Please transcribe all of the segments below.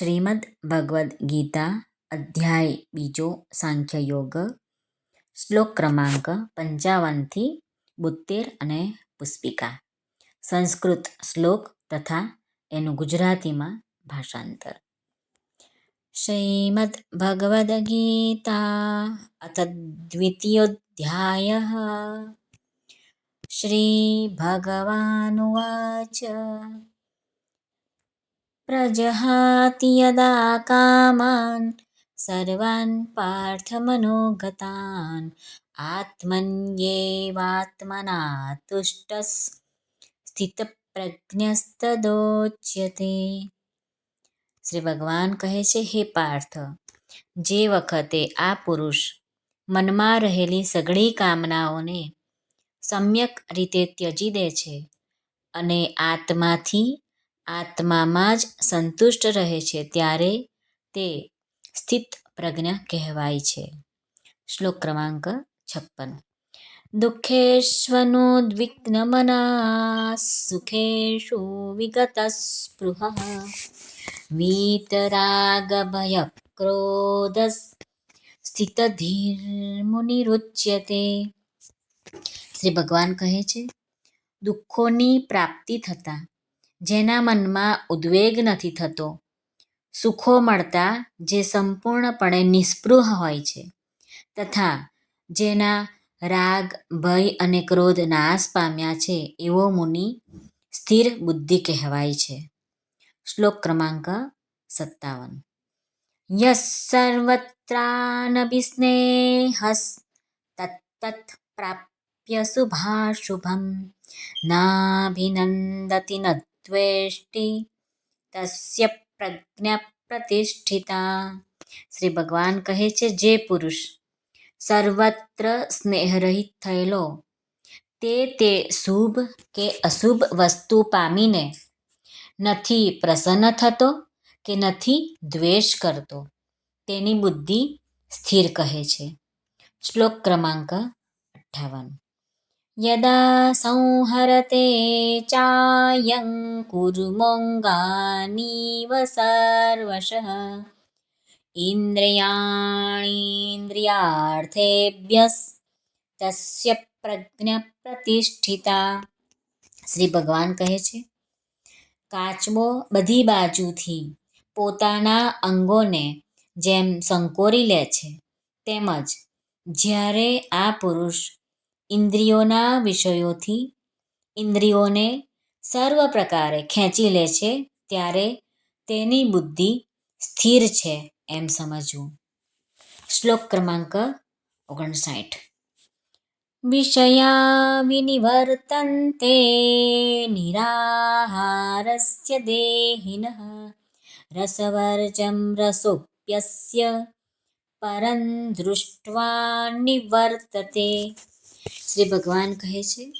શ્રીમદ્ ભગવદ્ ગીતા, અધ્યાય બીજો સાંખ્ય યોગ શ્લોક ક્રમાંક પંચાવનથી બોતેર અને પુષ્પિકા સંસ્કૃત શ્લોક તથા એનું ગુજરાતીમાં ભાષાંતર. શ્રીમદ્ ભગવદ્ ગીતા અથ દ્વિતીયોધ્યાય શ્રી ભગવાનુવાચ प्रजहाति यदा कामान् सर्वान् पार्थमनोगतान् आत्मन्येवात्मना तुष्टः સ્થિતપ્રજ્ઞસ્તદોચ્યતે શ્રી ભગવાન કહે છે હે પાર્થ જે વખતે આ પુરુષ મનમાં રહેલી સઘળી કામનાઓને સમ્યક રીતે ત્યજી દે છે અને આત્માથી આત્મામાં જ સંતુષ્ટ રહે છે ત્યારે તે સ્થિત પ્રજ્ઞ કહેવાય છે. શ્લોક ક્રમાંક છપ્પન. દુઃખેષ્વનુદ્વિગ્નમના સુખેશુ વિગત સ્પૃહ વીતરાગભયક્રોધ સ્થિતધીર્મુનિરુચ્યતે. શ્રી ભગવાન કહે છે, દુઃખોની પ્રાપ્તિ થતાં જેના મનમાં ઉદ્વેગ નથી થતો. સુખો મળતા જે સંપૂર્ણપણે નિસ્પૃહ હોય છે તથા જેના રાગ, ભય અને ક્રોધ નાશ પામ્યા છે એવો મુનિ સ્થિર બુદ્ધિ કહેવાય છે. શ્લોક ક્રમાંક સત્તાવન. યસ સર્વત્રાનભિસ્નેહસ તત્તત પ્રાપ્ય શુભાશુભમ. નાભિનંદતિ ન દ્વેષ્ટિ તસ્ય પ્રજ્ઞા પ્રતિષ્ઠિતા શ્રી ભગવાન કહે છે જે પુરુષ સર્વત્ર સ્નેહરહિત થયેલો તે તે શુભ કે અશુભ વસ્તુ પામીને નથી પ્રસન્ન થતો કે નથી દ્વેષ કરતો તેની બુદ્ધિ સ્થિર કહે છે. શ્લોક ક્રમાંક અઠ્ઠાવન. યદા સંહરતે चायं કુર્મોંગાનીવ सर्वशः। ઇન્દ્રિયાણીન્દ્રિયાર્થેભ્યસ તસ્ય પ્રજ્ઞા પ્રતિષ્ઠિતા શ્રી ભગવાન કહે છે કાચબો બધી બાજુથી પોતાના અંગોને જેમ સંકોરી લે છે, તેમજ જ્યારે આ પુરુષ ઇન્દ્રિયોના વિષયોથી ઇન્દ્રિયોને સર્વ પ્રકારે ખેંચી લે છે, ત્યારે તેની બુદ્ધિ સ્થિર છે એમ સમજવું. શ્લોક ક્રમાંક ઓગણસાઠ. વિષયા વિનિવર્તન્તે નિરાહારસ્ય દેહિનઃ રસવર્જમ રસોપ્યસ્ય પરં દૃષ્ટવા નિવર્તતે શ્રી ભગવાન કહે છે,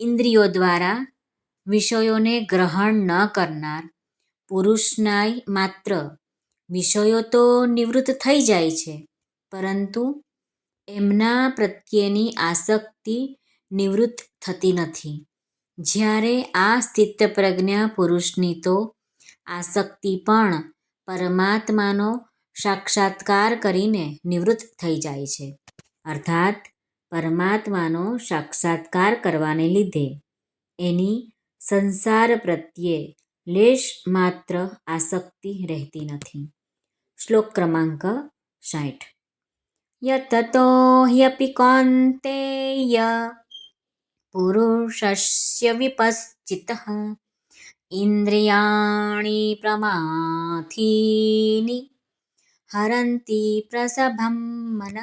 ઇન્દ્રિયો દ્વારા વિષયોને ગ્રહણ ન કરનાર પુરુષનાય માત્ર વિષયો તો નિવૃત્ત થઈ જાય છે, પરંતુ એમના પ્રત્યેની આસક્તિ નિવૃત્ત થતી નથી. જ્યારે આ સ્થિતપ્રજ્ઞા પુરુષની તો આસક્તિ પણ પરમાત્માનો સાક્ષાત્કાર કરીને નિવૃત્ત થઈ જાય છે. અર્થાત પરમાત્માનો સાક્ષાત્કાર કરવાને લીધે. એની સંસાર પ્રત્યે લેશ માત્ર આસક્તિ રહેતી નથી. શ્લોક ક્રમાંક સાઠ. યતતો હ્યપી કોંતેય પુરુષસ્ય વિપશ્ચિત ઇન્દ્રિયાણી પ્રમાથીની હરંતી પ્રસભમ મનઃ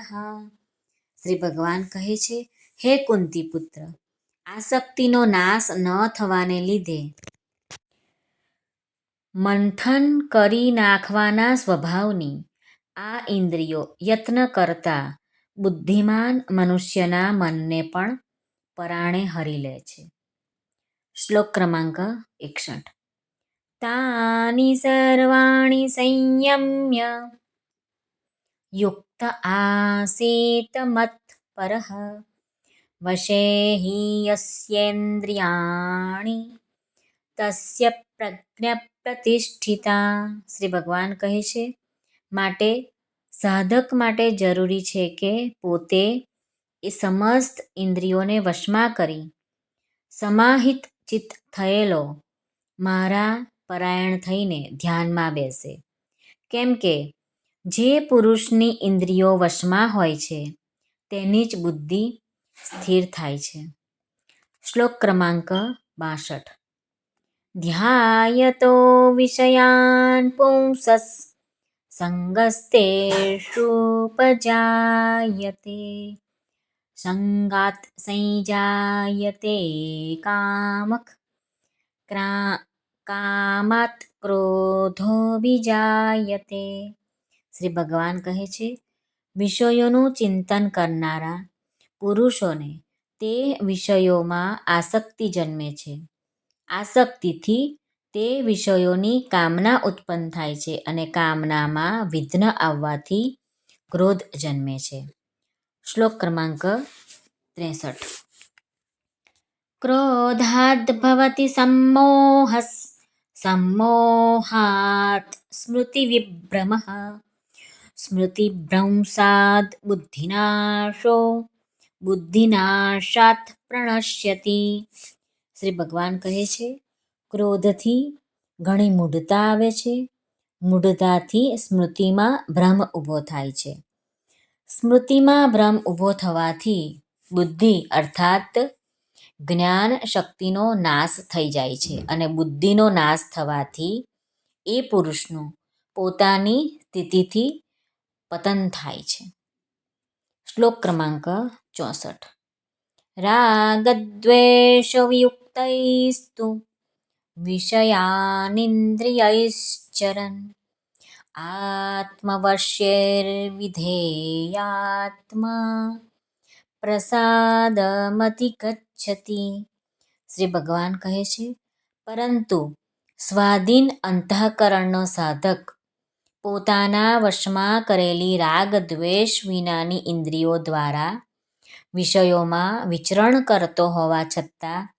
શ્રી ભગવાન કહે છે, હે કુંતી પુત્ર આસક્તિનો નાશ ન થવાને લીધે મંથન કરી નાખવાના સ્વભાવની આ ઇન્દ્રિયો યત્ન કરતા બુદ્ધિમાન મનુષ્યના મનને પણ પરાણે હરી લે છે. શ્લોક ક્રમાંક એકસઠ. તાની સર્વાણી સંયમ્ય, યુક્ત આસીત મત वशे हि यस्येन्द्रियाणि। તસ્ય પ્રજ્ઞા પ્રતિષ્ઠિતા શ્રી ભગવાન કહે છે માટે સાધક માટે જરૂરી છે કે પોતે એ સમસ્ત ઇન્દ્રિયોને વશમાં કરી, સમાહિત ચિત્ત થયેલો, મારા પરાયણ થઈને ધ્યાનમાં બેસે. કેમ કે જે પુરુષની ઇન્દ્રિયો વશમાં હોય છે, તેની જ બુદ્ધિ સ્થિર થાય છે. શ્લોક ક્રમાંક બાસઠ. ધ્યાયતો વિષયાન પુંસસ સંગસ્તેષુપજાયતે સંગાત સંજાયતે કામક ક્રા કામાત ક્રોધો વિજાયતે. શ્રી ભગવાન કહે છે વિષયોનું ચિંતન કરનારા પુરુષોને તે વિષયોમાં આસક્તિ જન્મે છે આસક્તિથી તે વિષયોની કામના ઉત્પન્ન થાય છે અને કામનામાં વિઘ્ન આવવાથી ક્રોધ જન્મે છે શ્લોક ક્રમાંક ત્રેસઠ ક્રોધાદ ભવતિ सम्मोहस् सम्मोहात् स्मृतिविभ्रमः સ્મૃતિભ્રંશાદ બુદ્ધિનાશો, બુદ્ધિનાશાત પ્રણશ્યતિ. શ્રી ભગવાન કહે છે, ક્રોધથી ઘણી મૂઢતા આવે છે. મૂઢતાથી સ્મૃતિમાં ભ્રમ ઊભો થાય છે. સ્મૃતિમાં ભ્રમ ઊભો થવાથી બુદ્ધિ અર્થાત જ્ઞાન શક્તિનો નાશ થઈ જાય છે અને બુદ્ધિનો નાશ થવાથી એ પુરુષનું પોતાની સ્થિતિથી પતન થાય છે. શ્લોક ક્રમાંક ચોસઠ. રાગદ્વેષવિયુક્તૈસ્તુ વિષયાનિન્દ્રિયૈશ્ચરन् પ્રસાદમતિ ગચ્છતિ શ્રી ભગવાન કહે છે, પરંતુ સ્વાધીન અંતઃકરણનો સાધક પોતાના વશમાં કરેલી રાગ, દ્વેષ વિનાની ઇન્દ્રિયો દ્વારા વિષયોમાં વિચરણ કરતો હોવા છતાં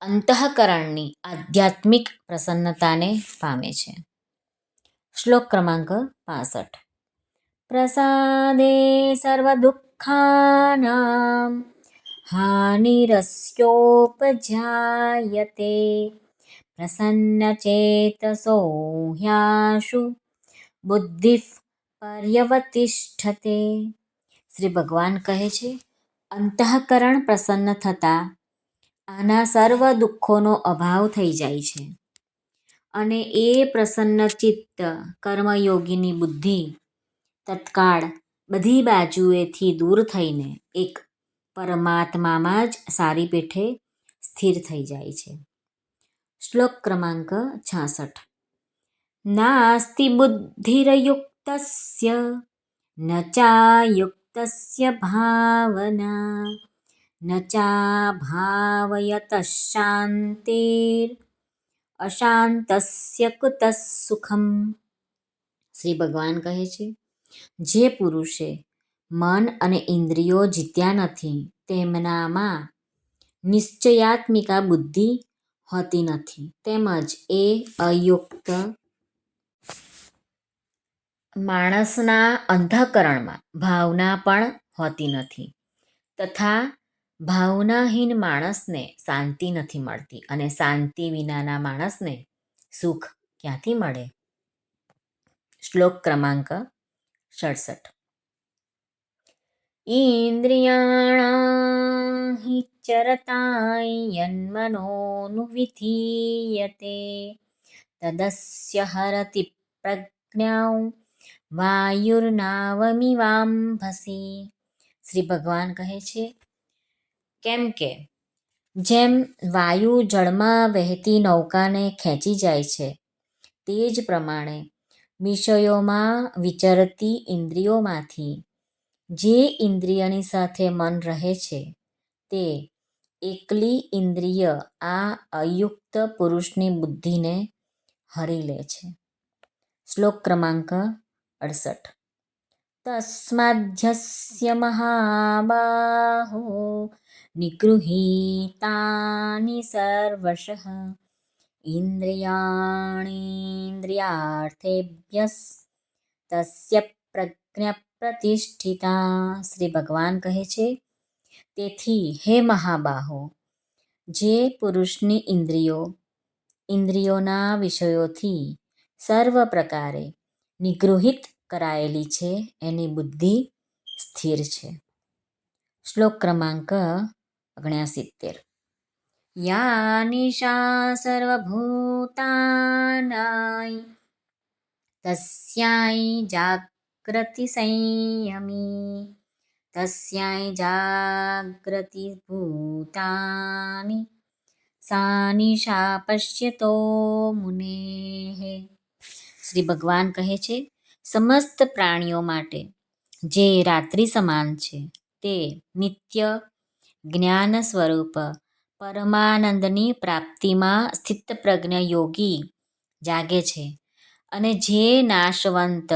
અંતઃકરણની આધ્યાત્મિક પ્રસન્નતાને પામે છે. શ્લોક ક્રમાંક પાસઠ. પ્રસાદે સર્વદુઃખાનાં હાનિરસ્યોપજાયતે પ્રસન્નચેતસો ह्याशु। બુદ્ધિ પર્યવતિષ્ઠતે શ્રી ભગવાન કહે છે અંતઃકરણ પ્રસન્ન થતાં આના સર્વ દુઃખોનો અભાવ થઈ જાય છે અને એ પ્રસન્ન ચિત્ત કર્મયોગીની બુદ્ધિ તત્કાળ બધી બાજુએથી દૂર થઈને એક પરમાત્મામાં જ સારી પેઠે સ્થિર થઈ જાય છે. શ્લોક ક્રમાંક છાસઠ. નાસ્તિ બુદ્ધિરયુક્તસ્ય, ન ચાયુક્તસ્ય ભાવના, ન ચાભાવયત શાંતિર, અશાંતસ્ય કુત સુખમ. શ્રી ભગવાન કહે છે, જે પુરુષે મન અને ઇન્દ્રિયો જીત્યા નથી, તેમનામાં નિશ્ચયાત્મિકા બુદ્ધિ હોતી નથી. તેમજ એ અયુક્ત માણસના અંધકરણમાં ભાવના પણ હોતી નથી. તથા ભાવનાહીન માણસને શાંતિ નથી મળતી અને શાંતિ વિનાના માણસને સુખ ક્યાંથી મળે? શ્લોક ક્રમાંક સડસઠ. ઇન્દ્રિયાણા હિ ચરતાયન્મનોનુવિધીયતે તદસ્ય હરતિ પ્રજ્ઞાઉ વાયુર્નાવમિવાંભસી શ્રી ભગવાન કહે છે કેમ કે જેમ વાયુ જળમાં વહેતી નૌકાને ખેંચી જાય છે તે જ પ્રમાણે વિષયોમાં વિચરતી ઇન્દ્રિયોમાંથી જે ઇન્દ્રિયની સાથે મન રહે છે તે એકલી ઇન્દ્રિય આ અયુક્ત પુરુષની બુદ્ધિને હરી લે છે. શ્લોક ક્રમાંક અડસઠ. તસ્માધ્યસ્ય મહાબાહો નિગૃહીતાની સર્વશઃ ઇન્દ્રિયાણીન્દ્રિયાર્થેભ્યસ તસ્ય પ્રજ્ઞા પ્રતિષ્ઠિતા શ્રી ભગવાન કહે છે તેથી, હે મહાબાહો, જે પુરુષની ઇન્દ્રિયો, ઇન્દ્રિયોના વિષયોથી સર્વ પ્રકારે નિગૃહિત કરાયેલી છે, એની બુદ્ધિ સ્થિર છે. શ્લોક ક્રમાંક ઓગણસિત્તેર યા નિશા સર્વભૂતાનાય, તસ્યાય જાગૃતિ સંયમી. તસ્યાય જાગ્રતિ ભૂતાની निशा पश्यतो પશ્યતો શ્રી ભગવાન કહે છે સમસ્ત પ્રાણીઓ માટે જે રાત્રિ સમાન છે તે નિત્ય જ્ઞાન સ્વરૂપ પરમાનંદની પ્રાપ્તિમાં સ્થિતપ્રજ્ઞ યોગી જાગે છે અને જે નાશવંત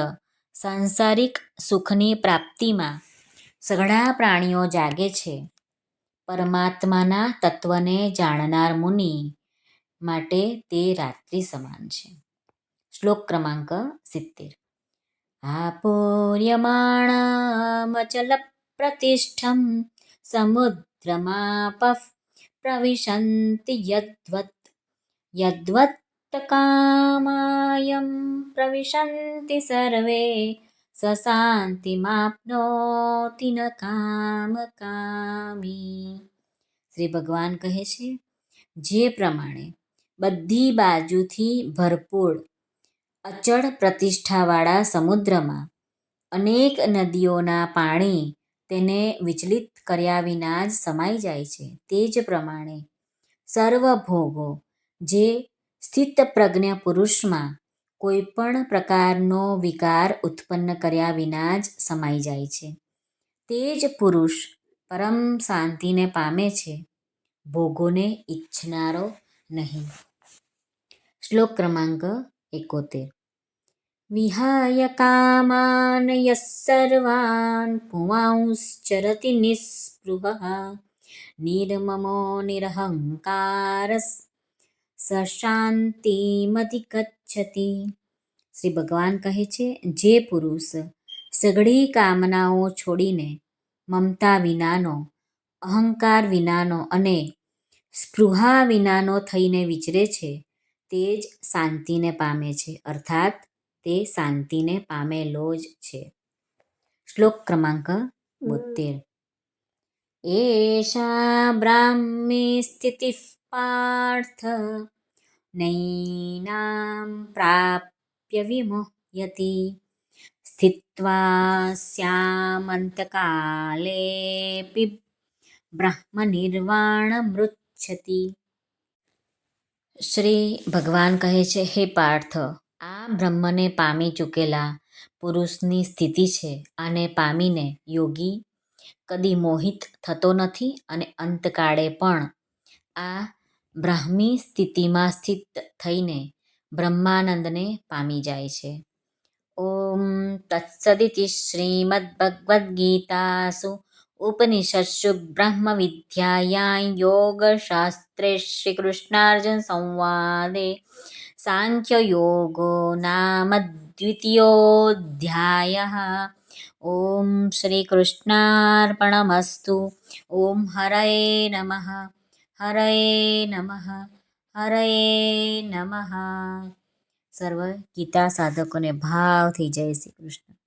સાંસારિક સુખની પ્રાપ્તિમાં સઘળા પ્રાણીઓ જાગે છે. પરમાત્માના તત્વને જાણનાર મુનિ માટે તે રાત્રિ સમાન છે. શ્લોક ક્રમાંક સિત્તેર. આપૂર્યમાણમચલ પ્રતિષ્ઠમ સમુદ્રમાપ પ્રવિશંતિ યદ્વત યદ્વત કામાયમ પ્રવિશંતિ સર્વે સ શાંતિમાપ્નોતિ કામ કામકામી શ્રી ભગવાન કહે છે જે પ્રમાણે બધી બાજુથી ભરપૂર અચળ પ્રતિષ્ઠાવાળા સમુદ્રમાં અનેક નદીઓના પાણી તેને વિચલિત કર્યા વિના જ સમાઈ જાય છે તે જ પ્રમાણે સર્વ ભોગો જે સ્થિતપ્રજ્ઞ પુરુષમાં કોઈ પણ પ્રકારનો વિકાર ઉત્પન્ન કર્યા વિના જ સમાઈ જાય છે. તે જ પુરુષ પરમ શાંતિને પામે છે. ભોગોને ઈચ્છનારો નહીં. શ્લોક ક્રમાંક એકોતેર. વિહાય કામાન યસ સર્વાન પુમાંશ્ચરતિ નિસ્પૃહ. નિર્મમો નિરહંકારસ સ શાંતિમધિગચ્છતિ શ્રી ભગવાન કહે છે જે પુરુષ સઘળી કામનાઓ છોડીને મમતા વિનાનો અહંકાર વિનાનો અને સ્પૃહા વિનાનો થઈને વિચરે છે તે જ શાંતિને પામે છે અર્થાત તે શાંતિને પામેલો જ છે શ્લોક ક્રમાંક બોતેર એષા બ્રાહ્મી સ્થિતિ પાર્થ નૈનામ પ્રાપ્ય વિમુહ્યતિ સ્થિત્વા સ્યામંતકાલેપી બ્રહ્મનિર્વાણમૃચ્છતિ શ્રી ભગવાન કહે છે હે પાર્થ આ બ્રહ્મને પામી ચૂકેલા પુરુષની સ્થિતિ છે આને પામીને યોગી કદી મોહિત થતો નથી અને અંતકાળે પણ આ બ્રાહ્મી સ્થિતિમાં સ્થિત થઈને બ્રહ્માનંદને પામી જાય છે. ઓમ તત્સદિતિ શ્રીમદ્ભગવદ્ગીતાસુ ઉપનિષત્સુ બ્રહ્મવિદ્યાયાં યોગશાસ્ત્રે શ્રીકૃષ્ણાર્જુન સંવાદે સાંખ્યયોગો નામ દ્વિતીયોધ્યાય ઓમ શ્રીકૃષ્ણાર્પણમસ્તુ. ઓમ હરય નમઃ. હરયે નમઃ હરયે નમઃ સર્વ ગીતા સાધકોને ભાવથી જય શ્રી કૃષ્ણ